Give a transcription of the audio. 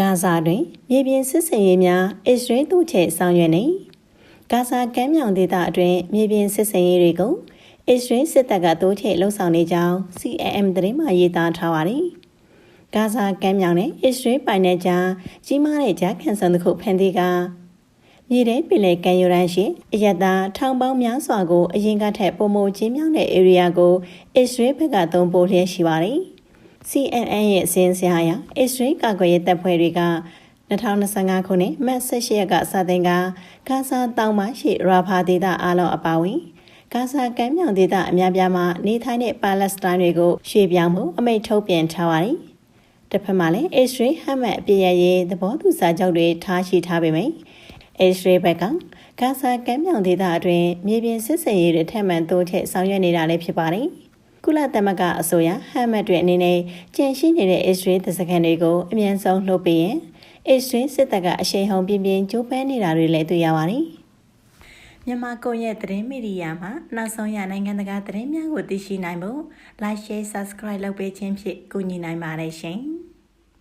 ဂါဇာတွင်မြေပြင်စစ်စင်ရေးများအစ္စရေးတို့ချေဆောင်ရွက်နေဂါဇာကမ်းမြောင်ဒေသအတွင်းမြေပြင်စစ်စင်ရေးတွေကိုအစ္စရေးစစ်တပ်ကတိုးချဲ့လှုံ့ဆော်နေကြောင်း CAM သတင်းမှရေးသားထားပါတယ်။ဂါဇာကမ်းမြောင်နဲ့အစ္စရေးပိုင်နယ်ကြားကြီးမားတဲ့ကြားခံဆောင်တစ်ခုဖန်တီးကမြေထဲပင်လယ်ကမ်းရိုးတန်းရှိအရတာထောင်ပေါင်းများစွာကိုအရင်ကထက်ပုံမချင်းမြောင်းတဲ့ area ကိုအစ္စရေးဘက်ကသုံးပို့လျက်ရှိပါတယ်။ CNN ရဲ့အစင်းစရာအရအစ္စရေးကာကွယ်ရေးတပ်ဖွဲ့တွေက2025ခုနှစ်မတ်18ရက်ကစတင်ကဂါဇာတောင်ပိုင်းရှိရာဖာဒေသအားလုံးအပါအဝင်ဂါဇာကမ်းမြောင်ဒေသအများပြားမှာနေထိုင်တဲ့ပါလက်စတိုင်းတွေကိုရွှေ့ပြောင်းမှုအမိန့်ထုတ်ပြန်ထားပါတယ်။တစ်ဖက်မှာလည်းအစ္စရေးဟမတ်အပြည့်ရရေးသဘောတူစာချုပ်တွေထားရှိထားပေမယ့်အစ္စရေးဘက်ကဂါဇာကမ်းမြောင်ဒေသအတွင်းမြေပြင်စစ်စင်ရေးတွေထက်မှန်တိုးထက်ဆောင်ရွက်နေတာလည်းဖြစ်ပါတယ်။ ကုလသမဂ္ဂအစိုးရဟမတ်တွေအနေနဲ့ကြန့်ရှိနေတဲ့အစ္စရေးသစကန်တွေကိုအမြန်ဆုံးလှုပ်ပေးရင်အစ္စရေးစစ်တပ်ကအရှိန်ဟုန်ပြင်းပြင်းကြိုးပမ်းနေတာတွေလည်းတွေ့ရပါတယ်။မြန်မာကွန်ရက်သတင်းမီဒီယာမှာနောက်ဆုံးရနိုင်ငံတကာသတင်းများကိုသိရှိနိုင်ဖို့ Like Share Subscribe လုပ်ပေးခြင်းဖြင့်ကူညီနိုင်ပါတယ်ရှင်။